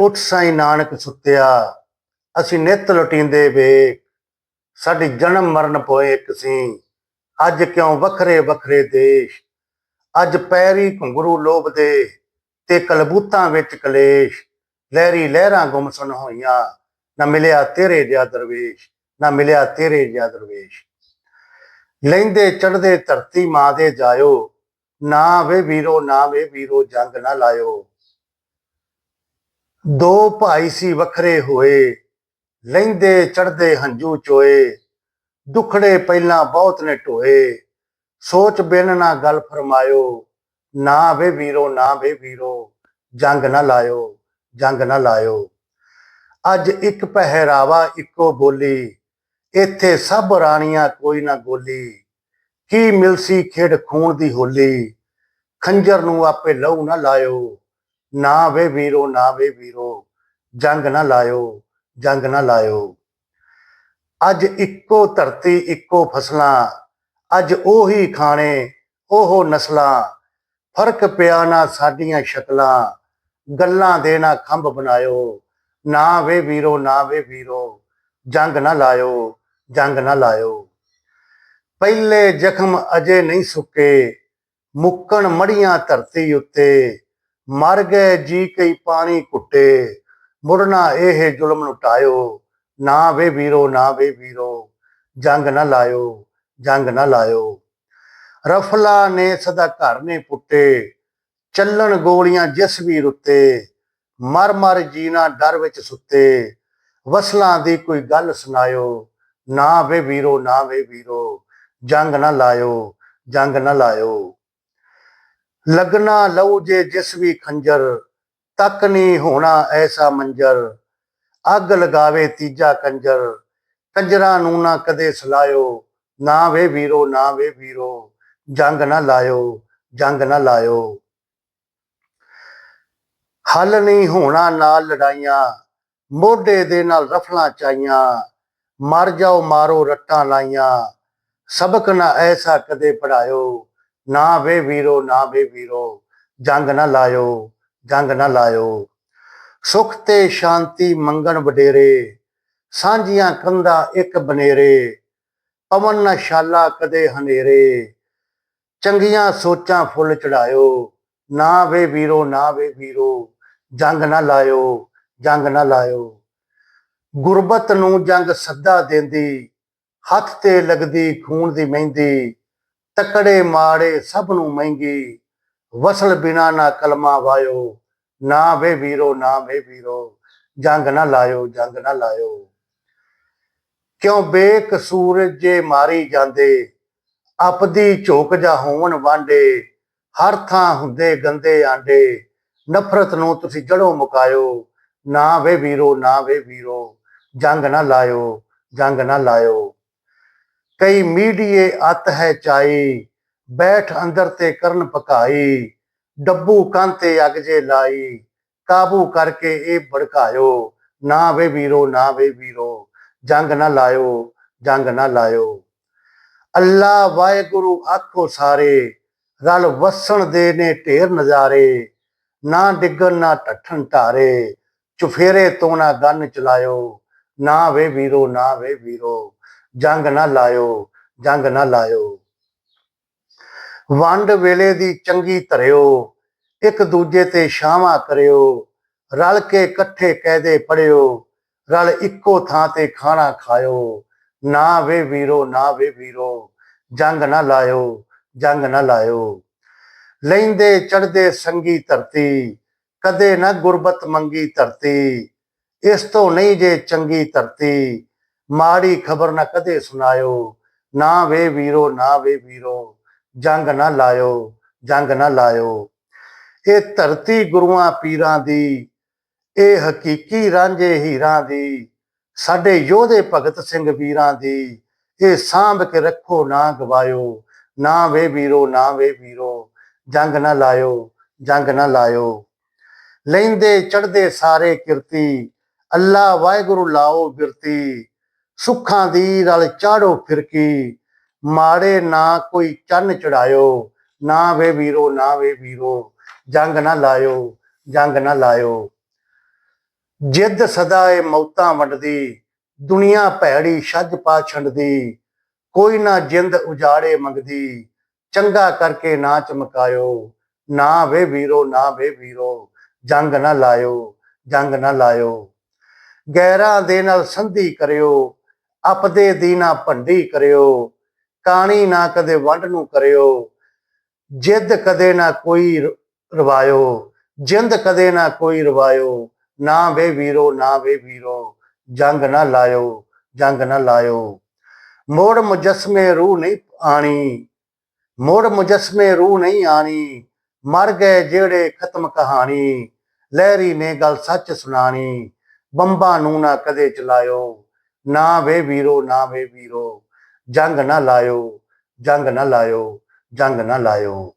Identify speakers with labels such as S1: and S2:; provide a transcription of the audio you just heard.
S1: ਉੱਠ ਸਾਈ ਨਾਨਕ ਸੁੱਤਿਆ। ਅਸੀਂ ਨਿਤ ਲੁਟੀਂਦੇ ਵੇਖ। ਸਾਡੀ ਜਨਮ ਮਰਨ ਪੋਏ ਇੱਕ ਸੀ। ਅੱਜ ਕਿਉਂ ਵੱਖਰੇ ਵੱਖਰੇ ਦੇਸ਼? ਅੱਜ ਪੈਰੀ ਘੁੰਗਰੂ ਲੋਭਦੇ, ਤੇ ਕਲਬੂਤਾਂ ਵਿੱਚ ਕਲੇਸ਼। ਲਹਿਰੀ ਲਹਿਰਾਂ ਗੁੰਮਸਨ ਹੋਈਆਂ। ਨਾ ਮਿਲਿਆ ਤੇਰੇ ਜਿਆ ਦਰਵੇਸ਼, ਨਾ ਮਿਲਿਆ ਤੇਰੇ ਜਿਆ ਦਰਵੇਸ਼। ਲੈਂਦੇ ਚੜਦੇ ਧਰਤੀ ਮਾਂ ਦੇ ਜਾਇਓ। ਨਾ ਵੇ ਵੀਰੋ, ਨਾ ਵੇ ਵੀਰੋ, ਜੰਗ ਨਾ ਲਾਇਓ। ਦੋ ਭਾਈ ਸੀ ਵੱਖਰੇ ਹੋਏ, ਲੈਂਦੇ ਚੜਦੇ ਹੰਝੂ ਚੋਏ, ਦੁਖੜੇ ਪਹਿਲਾਂ ਬਹੁਤ ਨੇ ਢੋਏ। ਸੋਚ ਬਿਨ ਨਾ ਗੱਲ ਫਰਮਾਇਓ, ਨਾ ਵੇ ਵੀਰੋ, ਨਾ ਵੇ ਵੀਰੋ, ਜੰਗ ਨਾ ਲਾਇਓ, ਜੰਗ ਨਾ ਲਾਇਓ। ਅੱਜ ਇੱਕ ਪਹਿਰਾਵਾ ਇੱਕੋ ਬੋਲੀ, ਇੱਥੇ ਸਭ ਰਾਣੀਆਂ ਕੋਈ ਨਾ ਗੋਲੀ। ਕੀ ਮਿਲਸੀ ਖੇਡ ਖੂਨ ਦੀ ਹੋਲੀ, ਖੰਜਰ ਨੂੰ ਆਪੇ ਲਹੂ ਨਾ ਲਾਇਓ। ਨਾ ਵੇ ਵੀਰੋ, ਨਾ ਵੇ ਵੀਰੋ, ਜੰਗ ਨਾ ਲਾਇਓ, ਜੰਗ ਨਾ ਲਾਇਓ। ਅੱਜ ਇੱਕੋ ਧਰਤੀ, ਇੱਕੋ ਫਸਲਾਂ, ਅੱਜ ਉਹੀ ਖਾਣੇ, ਉਹ ਨਸਲਾਂ। ਫ਼ਰਕ ਪਿਆ ਨਾ ਸਾਡੀਆਂ ਸ਼ਕਲਾਂ, ਗੱਲਾਂ ਦੇ ਨਾ ਖੰਭ ਬਣਾਇਓ। ਨਾ ਵੇ ਵੀਰੋ, ਨਾ ਵੇ ਵੀਰੋ, ਜੰਗ ਨਾ ਲਾਇਓ, ਜੰਗ ਨਾ ਲਾਇਓ। ਪਹਿਲੇ ਜ਼ਖਮ ਅਜੇ ਨਹੀਂ ਸੁੱਕੇ, ਮੁੱਕਣ ਮੜੀਆਂ ਧਰਤੀ ਉੱਤੇ ਮਰ ਗਏ, ਜੀ ਕਈ ਪਾਣੀ ਘੁੱਟੇ। ਮੁੜਨਾ ਇਹ ਜ਼ੁਲਮ ਲੁਟਾਇਓ ਨਾ ਵੇ ਵੀਰੋ, ਨਾ ਵੇ ਵੀਰੋ, ਜੰਗ ਨਾ ਲਾਇਓ, ਜੰਗ ਨਾ ਲਾਇਓ। ਰਫਲਾ ਨੇ ਸਦਾ ਘਰ ਨੇ ਪੁੱਟੇ। ਚੱਲਣ ਗੋਲੀਆਂ ਜਿਸ ਵੀ ਰੁੱਤੇ ਮਰ ਮਰ ਜੀਣਾ ਡਰ ਵਿੱਚ ਸੁੱਤੇ। ਵਸਲਾਂ ਦੀ ਕੋਈ ਗੱਲ ਸੁਣਾਇਓ। ਨਾ ਵੇ ਵੀਰੋ, ਨਾ ਵੇ ਵੀਰੋ, ਜੰਗ ਨਾ ਲਾਇਓ, ਜੰਗ ਨਾ ਲਾਇਓ। ਲੱਗਣਾ ਲਊ ਜੇ ਜਿਸ ਵੀ ਖੰਜਰ, ਤੱਕ ਨਹੀਂ ਹੋਣਾ ਐਸਾ ਮੰਜਰ। ਅੱਗ ਲਗਾਵੇ ਤੀਜਾ ਕੰਜਰ, ਕੰਜਰਾਂ ਨੂੰ ਨਾ ਕਦੇ ਸਲਾਇਓ। ਨਾ ਵੇ ਵੀਰੋ, ਨਾ ਵੇ ਵੀਰੋ, ਜੰਗ ਨਾ ਲਾਇਓ, ਜੰਗ ਨਾ ਲਾਇਓ। ਹੱਲ ਨਹੀਂ ਹੋਣਾ ਨਾਲ ਲੜਾਈਆਂ, ਮੋਢੇ ਦੇ ਨਾਲ ਰਫਲਾਂ ਚਾਈਆਂ। ਮਰ ਜਾਓ ਮਾਰੋ ਰੱਟਾਂ ਲਾਈਆਂ, ਸਬਕ ਨਾ ਐਸਾ ਕਦੇ ਪੜਾਇਓ। ਨਾ ਵੇ ਵੀਰੋ, ਨਾ ਵੇ ਵੀਰੋ, ਜੰਗ ਨਾ ਲਾਇਓ, ਜੰਗ ਨਾ ਲਾਇਓ। ਸੁਖ ਤੇ ਸ਼ਾਂਤੀ ਮੰਗਣ ਵਡੇਰੇ, ਸਾਂਝੀਆਂ ਕੰਧਾਂ ਇੱਕ ਬਨੇਰੇ, ਪਵਨ ਨਾ ਸ਼ਾਲਾ ਕਦੇ ਹਨੇਰੇ। ਚੰਗੀਆਂ ਸੋਚਾਂ ਫੁੱਲ ਚੜਾਇਓ, ਨਾ ਵੇ ਵੀਰੋ, ਨਾ ਵੇ ਵੀਰੋ, ਜੰਗ ਨਾ ਲਾਇਓ, ਜੰਗ ਨਾ ਲਾਇਓ। ਗੁਰਬਤ ਨੂੰ ਜੰਗ ਸੱਦਾ ਦਿੰਦੀ, ਹੱਥ ਤੇ ਲੱਗਦੀ, ਖੂਨ ਦੀ ਮਹਿੰਦੀ ਤਕੜੇ ਮਾੜੇ ਸਭ ਨੂੰ ਮਹਿੰਗੀ। ਵਸਲ ਬਿਨਾ ਨਾ ਕਲਮਾ ਵਾਇਓ। ਨਾ ਵੇ ਵੀਰੋ, ਨਾ ਵੇ ਵੀਰੋ। ਜੰਗ ਨਾ ਲਾਇਓ, ਜੰਗ ਨਾ ਲਾਇਓ। ਕਿਉਂ ਬੇਕਸੂਰ ਜੇ ਮਾਰੀ ਜਾਂਦੇ? ਆਪਦੀ ਝੋਕ ਜਾ ਹੋਵਨ ਵਾਂਡੇ। ਹਰ ਥਾਂ ਹੁੰਦੇ ਗੰਦੇ ਆਂਡੇ। ਨਫ਼ਰਤ ਨੂੰ ਤੁਸੀਂ ਜੜੋਂ ਮੁਕਾਇਓ। ਨਾ ਵੇ ਵੀਰੋ, ਨਾ ਵੇ ਵੀਰੋ। ਜੰਗ ਨਾ ਲਾਇਓ, ਜੰਗ ਨਾ ਲਾਇਓ। ਕਈ ਮੀਡੀਏ ਅਤ ਹੈ ਚਾਈ, ਬੈਠ ਅੰਦਰ ਤੇ ਕਰਨ ਪਕਾਈ, ਡੱਬੂ ਕੰਨ ਤੇ ਜੇ ਲਾਈ, ਕਾਬੂ ਕਰਕੇ ਇਹ ਭੜਕਾਇਓ, ਨਾ ਵੇ ਵੀਰੋ, ਨਾ ਵੇ ਵੀਰੋ, ਜੰਗ ਨਾ ਲਾਇਓ, ਜੰਗ ਨਾ ਲਾਇਓ। ਅੱਲਾ ਵਾਹਿਗੁਰੂ ਆਖੋ ਸਾਰੇ, ਰਲ ਵਸਣ ਦੇ ਨੇ ਢੇਰ ਨਜ਼ਾਰੇ, ਨਾ ਡਿੱਗਣ, ਨਾ ਟੱਠਣ ਧਾਰੇ, ਚੁਫੇਰੇ ਤੋਂ ਨਾ ਗੰਨ ਚਲਾਇਓ, ਨਾ ਵੇ ਵੀਰੋ, ਨਾ ਵੇ ਵੀਰੋ। ਜੰਗ ਨਾ ਲਾਇਓ, ਜੰਗ ਨਾ ਲਾਇਓ। ਵੰਡ ਵੇਲੇ ਦੀ ਚੰਗੀ ਧਰਿਓ, ਇੱਕ ਦੂਜੇ ਤੇ ਛਾਵਾਂ ਕਰਿਓ। ਰਲ ਕੇ ਇਕੱਠੇ ਕਾਇਦੇ ਪੜਿਓ, ਰਲ ਇੱਕੋ ਥਾਂ ਤੇ ਖਾਣਾ ਖਾਇਓ। ਨਾ ਵੇ ਵੀਰੋ, ਨਾ ਵੇ ਵੀਰੋ, ਜੰਗ ਨਾ ਲਾਇਓ, ਜੰਗ ਨਾ ਲਾਇਓ। ਲੈਂਦੇ ਚੜਦੇ ਸੰਗੀ ਧਰਤੀ, ਕਦੇ ਨਾ ਗੁਰਬਤ ਮੰਗੀ ਧਰਤੀ। ਇਸ ਤੋਂ ਨਹੀਂ ਜੇ ਚੰਗੀ ਧਰਤੀ ਮਾੜੀ ਖਬਰ ਨਾ ਕਦੇ ਸੁਣਾਇਓ। ਨਾ ਵੇ ਵੀਰੋ, ਨਾ ਵੇ ਵੀਰੋ, ਜੰਗ ਨਾ ਲਾਇਓ, ਜੰਗ ਨਾ ਲਾਇਓ। ਇਹ ਧਰਤੀ ਗੁਰੂਆਂ ਪੀਰਾਂ ਦੀ, ਇਹ ਹਕੀਕੀ ਰਾਂਝੇ ਹੀਰਾਂ ਦੀ, ਸਾਡੇ ਯੋਧੇ ਭਗਤ ਸਿੰਘ ਵੀਰਾਂ ਦੀ, ਇਹ ਸਾਂਭ ਕੇ ਰੱਖੋ ਨਾ ਗਵਾਇਓ। ਨਾ ਵੇ ਵੀਰੋ, ਨਾ ਵੇ ਵੀਰੋ, ਜੰਗ ਨਾ ਲਾਇਓ, ਜੰਗ ਨਾ ਲਾਇਓ। ਲੈਂਦੇ ਚੜਦੇ ਸਾਰੇ ਕਿਰਤੀ, ਅੱਲਾ ਵਾਹਿਗੁਰੂ ਲਾਓ ਬਿਰਤੀ। ਸੁੱਖਾਂ ਦੀ ਰਲ ਚਾੜੋ ਫਿਰਕੀ। ਮਾੜੇ ਨਾ ਕੋਈ ਚੰਨ ਚੜਾਇਓ, ਨਾ ਵੇ ਵੀਰੋ, ਨਾ ਵੇ ਵੀਰੋ, ਜੰਗ ਨਾ ਲਾਇਓ, ਜੰਗ ਨਾ ਲਾਇਓ। ਜਿੱਦ ਸਦਾ ਏ ਮੌਤਾਂ ਵੰਡਦੀ, ਦੁਨੀਆ ਭੈੜੀ ਛੱਜ ਪਾ ਛੰਡਦੀ। ਕੋਈ ਨਾ ਜਿੰਦ ਉਜਾੜੇ ਮੰਗਦੀ, ਚੰਗਾ ਕਰਕੇ ਨਾ ਚਮਕਾਇਓ। ਨਾ ਵੇ ਵੀਰੋ, ਨਾ ਵੇ ਵੀਰੋ, ਜੰਗ ਨਾ ਲਾਇਓ, ਜੰਗ ਨਾ ਲਾਇਓ। ਗੈਰਾਂ ਦੇ ਨਾਲ ਸੰਧੀ ਕਰਿਓ ਆਪਦੇ ਦੀ ਨਾ ਭੰਡੀ ਕਰਿਓ, ਕਾਣੀ ਨਾ ਕਦੇ ਵੰਡ ਨੂੰ ਕਰਿਓ, ਜਿੱਦ ਕਦੇ ਨਾ ਕੋਈ ਰ- ਰਵਾਇਓ, ਜਿੰਦ ਕਦੇ ਨਾ ਕੋਈ ਰਵਾਇਓ, ਨਾ ਵੇ ਵੀਰੋ, ਨਾ ਵੇ ਵੀਰੋ, ਜੰਗ ਨਾ ਲਾਇਓ, ਜੰਗ ਨਾ ਲਾਇਓ। ਮੋੜ ਮੁਜਸਮੇ ਰੂਹ ਨਹੀਂ ਆਣੀ, ਮੋੜ ਮੁਜਸਮੇ ਰੂਹ ਨਹੀਂ ਆਣੀ ਮਰ ਗਏ ਜਿਹੜੇ ਖਤਮ ਕਹਾਣੀ, ਲਹਿਰੀ ਨੇ ਗੱਲ ਸੱਚ ਸੁਣਾਣੀ, ਬੰਬਾਂ ਨੂੰ ਨਾ ਕਦੇ ਚਲਾਇਓ। ਨਾ ਵੇ ਵੀਰੋ, ਨਾ ਵੇ ਵੀਰੋ, ਜੰਗ ਨਾ ਲਾਇਓ, ਜੰਗ ਨਾ ਲਾਇਓ, ਜੰਗ ਨਾ ਲਾਇਓ।